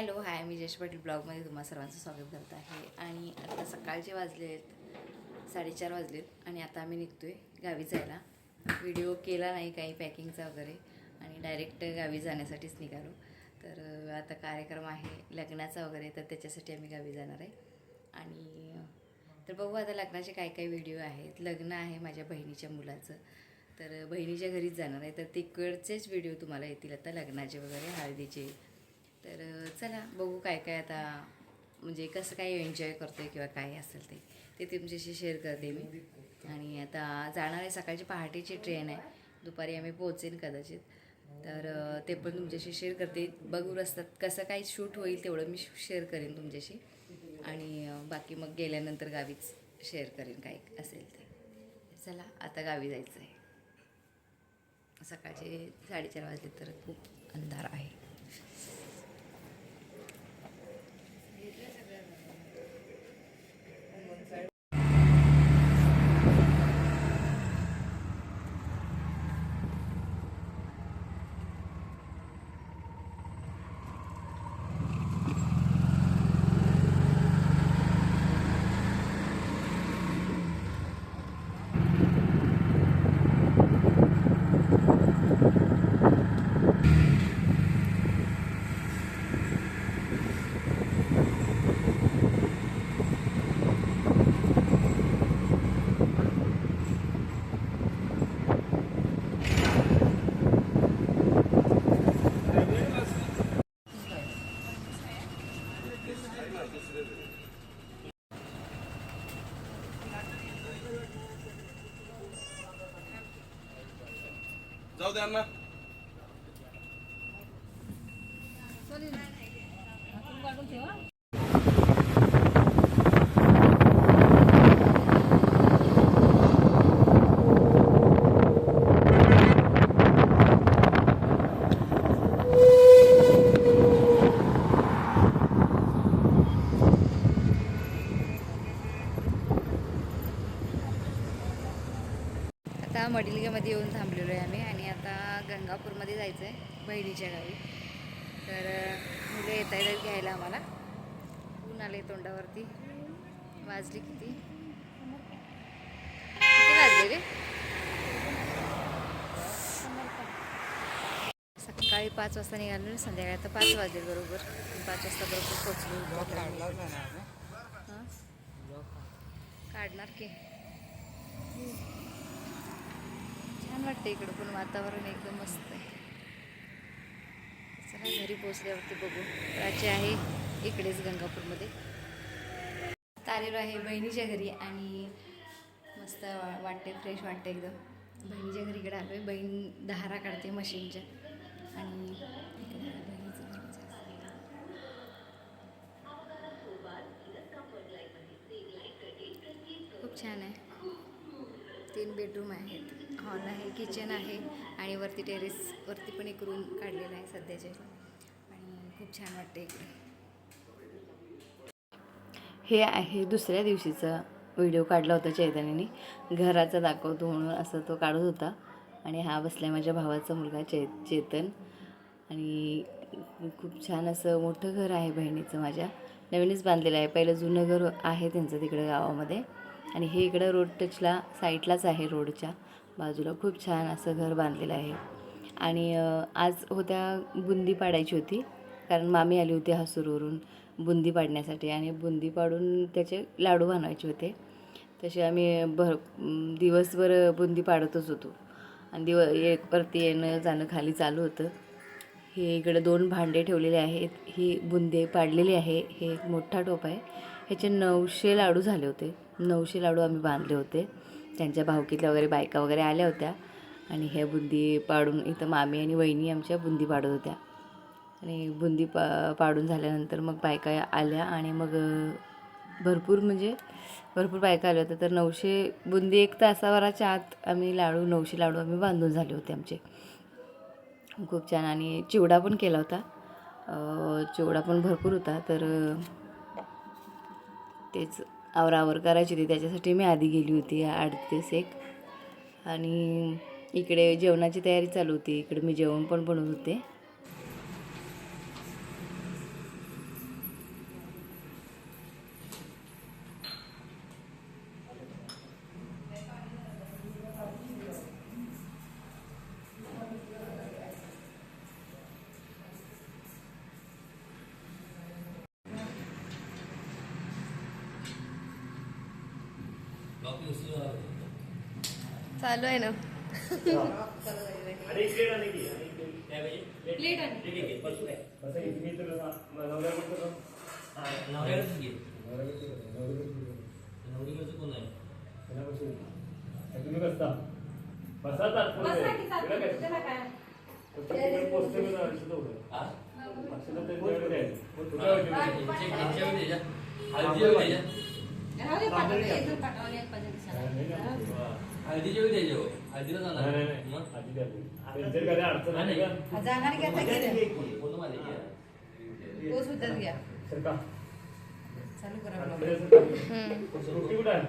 Hello hi मी जयेश पाटील ब्लॉगमध्ये तुम्हा सर्वांचं स्वागत करत आहे. आणि आता सकाळचे वाजले आहेत साडेचार वाजलेत आणि आता आम्ही निघतो आहे गावी जायला. व्हिडिओ केला नाही काही पॅकिंगचा वगैरे आणि डायरेक्ट गावी जाण्यासाठीच निघालो. तर आता कार्यक्रम आहे लग्नाचा वगैरे तर त्याच्यासाठी आम्ही गावी जाणार आहे. आणि तर बघू आता लग्नाचे काय काय व्हिडिओ आहेत. लग्न आहे माझ्या बहिणीच्या मुलाचं. तर बहिणीच्या घरीच जाणार आहे. तर तिकडचेच व्हिडिओ तुम्हाला येतील. आता लग्नाचे वगैरे हळदीचे तर चला बघू काय काय आता म्हणजे कसं काय एन्जॉय करतोय किंवा काय असेल ते. ते तुमच्याशी शेअर करते मी. आणि आता जाणार आहे सकाळची पहाटेची ट्रेन आहे. दुपारी आम्ही पोहोचेन कदाचित. तर ते पण तुमच्याशी शेअर करते. बघू रस्त्यात कसं काय शूट होईल तेवढं मी शेअर करेन तुमच्याशी. आणि बाकी मग गेल्यानंतर गावीच शेअर करेन काय असेल ते. चला आता गावी जायचं आहे सकाळचे साडेचार वाजले तर खूप अंधार आहे. ಯಾವ್ದು ಅನ್ನ ಸರಿ नागपूरमध्ये जायचं आहे बहिणीच्या गावी तर मुलं येत आहेत घ्यायला आम्हाला. ऊन आले तोंडावरती. वाजली किती? किती वाजले रे? सकाळी पाच वाजता निघालो संध्याकाळी आता पाच वाजले बरोबर. पाच वाजता बरोबर पोचलो हां? काढणार की? छान वाटतं इकडं पण वातावरण एकदम मस्त आहे. चला घरी पोचल्यावरती बघू. प्राची आहे इकडेच गंगापूरमध्ये. तारेरो आलेलो आहे बहिणीच्या घरी आणि मस्त वा- वाटते फ्रेश वाटते एकदम. बहिणीच्या घरी इकडे आलो आहे बहीण दहारा काढते मशीनच्या. आणि बहिणीचं खूप छान आहे. तीन बेडरूम आहेत. हॉल आहे किचन आहे आणि वरती टेरेसवरती पण एक रूम काढलेला आहे सध्याच्या आणि खूप छान वाटते इकडे. हे आहे दुसऱ्या दिवशीचा व्हिडिओ काढला होता चैतन्याने. घराचा दाखवतो म्हणून असं तो काढत होता. आणि हा बसला माझ्या भावाचा मुलगा चे चेतन. आणि खूप छान असं मोठं घर आहे बहिणीचं माझ्या. नवीनच बांधलेलं आहे. पहिलं जुनं घर आहे त्यांचं तिकडं गावामध्ये. आणि हे इकडं रोड टचला साईडलाच आहे रोडच्या बाजूला खूप छान असं घर बांधलेलं आहे. आणि आज होत्या बुंदी पाडायची होती. कारण मामी आली होती हसूरवरून बुंदी पाडण्यासाठी आणि बुंदी पाडून त्याचे लाडू बनवायचे होते. तसे आम्ही भर दिवसभर बुंदी पाडतच होतो. आणि दिव एक परती येणं जाणं खाली चालू होतं. हे इकडे दोन भांडे ठेवलेले आहेत. ही बुंदे पाडलेली आहे. हे एक मोठा टोप आहे. ह्याचे नऊशे लाडू झाले होते. नऊशे लाडू आम्ही बांधले होते. त्यांच्या भावकीतल्या वगैरे बायका वगैरे आल्या होत्या. आणि हे बुंदी पाडून इथं मामी आणि वहिनी आमच्या बुंदी पाडत होत्या. आणि बुंदी पा पाडून झाल्यानंतर मग बायका आल्या आणि मग भरपूर म्हणजे भरपूर बायका आल्या होत्या. तर नऊशे बुंदी एक तासाभराच्या आत आम्ही लाडू नऊशे लाडू आम्ही बांधून झाले होते आमचे. खूप छान. आणि चिवडा पण केला होता. चिवडा पण भरपूर होता. तर तेच आवरावर करायची होती. त्याच्यासाठी मी आधी गेली होती आठ दिवस एक. आणि इकडे जेवणाची तयारी चालू होती. इकडे मी जेवण पण बनवत होते. चालू आहे ना. तुम्ही बसा इकडं काय? हळदीच्या वेळी द्यायचे हो. हळदीला जाणार नाही, नाही. मग आधी द्या. त्यांच्यात काय अडचण नाही. का? जाणार की आता गेलं पूर्ण माझे घ्या. तो सुद्धा घ्या सरका. चालू करा आपल्या सरका. टोपी कुठं आहे?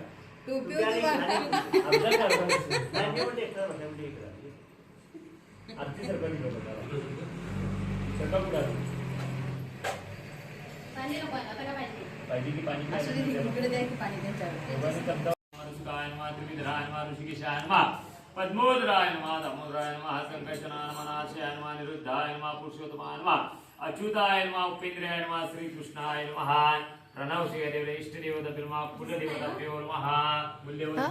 टोपी होती बा. आमच्या कारखान्यात. आरती सरका तिकडे बघा. सरका कुठं आहे? पाहिजे की पाणी असू दे, इकडे द्या की पाणी त्यांच्यावर त्रिविधराय नमः ऋषिकेशाय नमः। पद्मोदराय नमः दामोदराय नमः संकर्षणाय नमः नाशाय नमः निरुद्धाय नमः पुरुषोत्तमाय नमः अच्युताय नमः उपेंद्राय नमः श्रीकृष्णाय नमः। प्रणव श्री देव इष्टदेवता बिर्मा कुलदेवता प्यो नमः कुलदेवता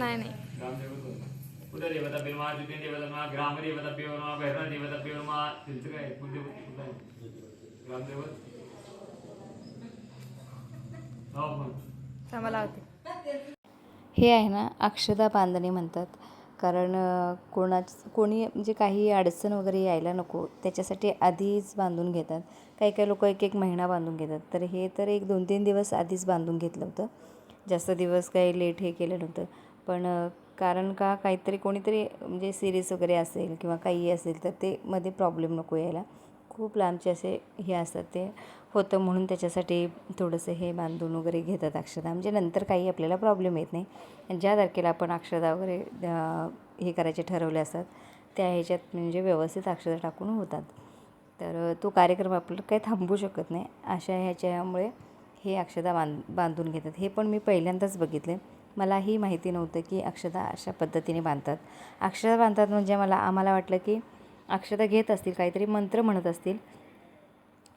नाही नाही. ग्रामदेवता कुलदेवता बिर्मा द्वितीय देवता नमः ग्रामदेवता प्यो नमः। भैरव देवता प्यो नमः त्यांचं काय कुलदेवता कुठं आहे? ग्रामदेवत? हो पण आम्हाला होते हे आहे ना अक्षदा बांधणे म्हणतात. कारण कोणाच कोणी म्हणजे काही अडचण वगैरे यायला नको. त्याच्यासाठी आधीच बांधून घेतात. काही काही लोक एक एक महिना बांधून घेतात. तर हे तर एक दोन तीन दिवस आधीच बांधून घेतलं होतं. जास्त दिवस काही लेट हे केलं नव्हतं. पण कारण का काहीतरी कोणीतरी म्हणजे सिरियस वगैरे असेल किंवा काही असेल तर ते मध्ये प्रॉब्लेम नको यायला. खूप लांबचे असे हे असतात ते. होतं म्हणून त्याच्यासाठी थोडंसं हे बांधून वगैरे घेतात अक्षता म्हणजे नंतर काही आपल्याला प्रॉब्लेम येत नाही. आणि ज्या तारखेला आपण अक्षदा वगैरे हे करायचे ठरवले असतात त्या ह्याच्यात म्हणजे व्यवस्थित अक्षता टाकून होतात. तर तो कार्यक्रम आपलं काही थांबू शकत नाही. अशा ह्याच्यामुळे हे अक्षदा बांध बांधून घेतात. हे पण मी पहिल्यांदाच बघितले मलाही माहिती नव्हतं की अक्षदा अशा पद्धतीने बांधतात. अक्षदा बांधतात म्हणजे मला आम्हाला वाटलं की अक्षता घेत असतील काहीतरी मंत्र म्हणत असतील.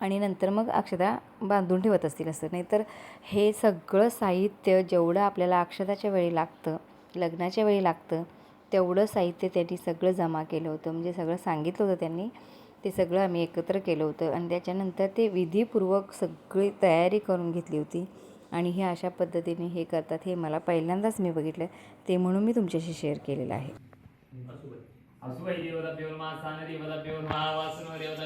आणि नंतर मग अक्षता बांधून ठेवत असतील असं नाहीतर हे सगळं साहित्य जेवढं आपल्याला अक्षताच्या वेळी लागतं लग्नाच्या वेळी लागतं तेवढं साहित्य त्यांनी सगळं जमा केलं होतं म्हणजे सगळं सांगितलं होतं त्यांनी ते सगळं आम्ही एकत्र केलं होतं आणि त्याच्यानंतर ते विधीपूर्वक सगळी तयारी करून घेतली होती आणि हे अशा पद्धतीने हे करतात हे मला पहिल्यांदाच मी बघितलं ते म्हणून मी तुमच्याशी शेअर केलेलं आहे असुवै देवताभ्यो नमः स्थानदेवताभ्यो नमः वासनदेवता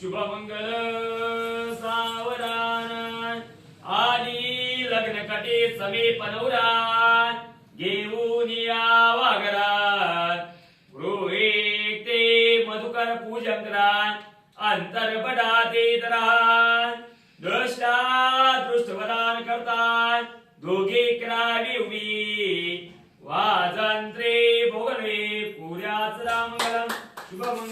शुभमंगल सावरान आधी लग्न कटे समीप नवरात घेऊन या वागरात गृहे ते मधुकर पूजन अंतर अंतर्बडा ते दरात दृष्टा दृष्टवदान करतात दोघे करावी उभी वाजंत्रे भोगले पुऱ्याच रामंगलम शुभमंगल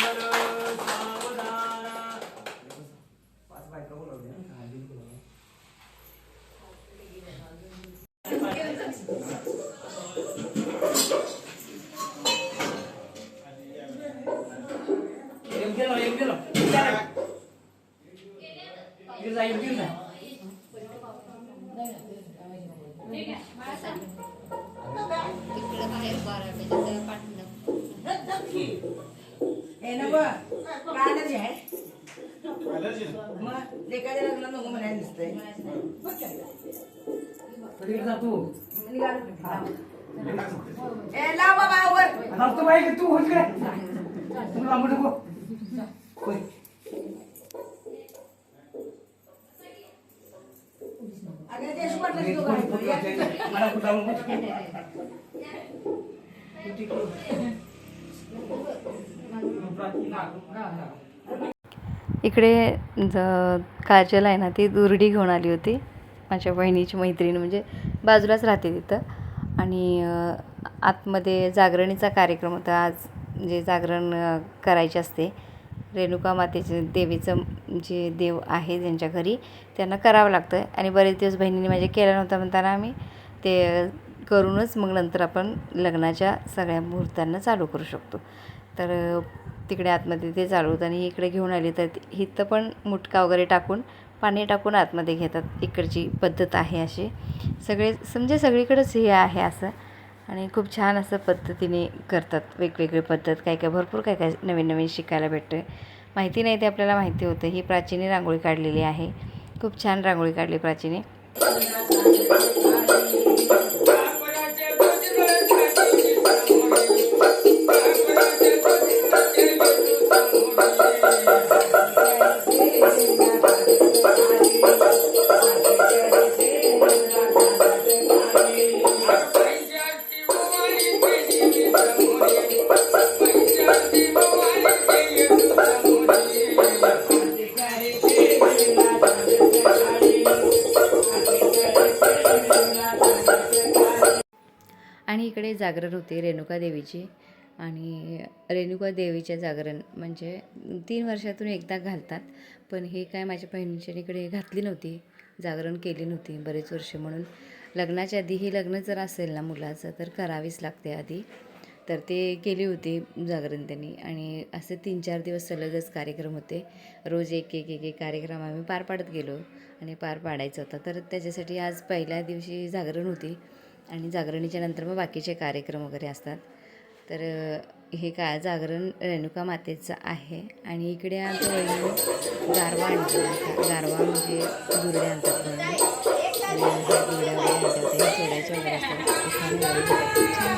बघ काय. ए लाव बाबा आवर अगं ते अशी वाटलं की तू घालतो. या. इकडे ज काजल आहे ना ती दुर्डी घेऊन आली होती. माझ्या बहिणीची मैत्रीण म्हणजे बाजूलाच राहते तिथं. आणि आतमध्ये जागरणीचा कार्यक्रम होता. आज जे जागरण करायचे असते रेणुका मातेचे देवीचं जे देव आहे ज्यांच्या घरी त्यांना करावं लागतं. आणि बरेच दिवस बहिणीने माझ्या केलं नव्हतं म्हणताना आम्ही ते करूनच मग नंतर आपण लग्नाच्या सगळ्या मुहूर्तांना चालू करू शकतो. तर तिकडे आतमध्ये ते चालू आणि इकडे घेऊन आली तर इथं पण मुटका वगैरे टाकून पाणी टाकून आतमध्ये घेतात. इकडची पद्धत आहे अशी. सगळे म्हणजे सगळीकडेच हे आहे असं. आणि खूप छान असं पद्धतीने करतात. वेगवेगळी पद्धत. काय काय भरपूर काय काय नवीन नवीन शिकायला भेटतं माहिती नाही ते आपल्याला माहिती होतं. ही प्राचीने रांगोळी काढलेली आहे. खूप छान रांगोळी काढली प्राचीने. जागरण होते रेणुका देवीची. आणि रेणुका देवीच्या जागरण म्हणजे तीन वर्षातून एकदा घालतात. पण हे काय माझ्या बहिणीच्याकडे घातली नव्हती. जागरण केली नव्हती बरेच वर्ष म्हणून. लग्नाच्या आधी हे लग्न जर असेल ना मुलाचं तर करावीच लागते आधी. तर ते केली होती जागरण त्यांनी. आणि असे तीन चार दिवस सलगच कार्यक्रम होते. रोज एक एक एक एक कार्यक्रम आम्ही पार पाडत गेलो. आणि पार पाडायचा होता. तर त्याच्यासाठी आज पहिल्या दिवशी जागरण होती. आणि जागरणीच्या नंतर मग बाकीचे कार्यक्रम वगैरे असतात. तर हे का जागरण रेणुका मातेचं आहे आणि इकडे आमच्या वहिनी गारवा आणतो गारवा म्हणजे दुर्ड्या आणतात म्हणून आणि दुर्ड्या वगैरे आणतात. सोडायच्या वगैरे असतात छान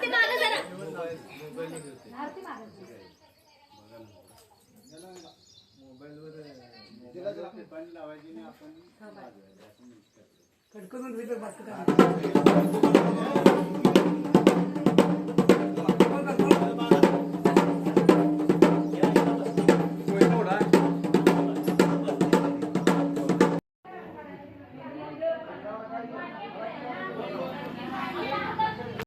की आरती मागे जरा आरती मागे कटकरून बाकी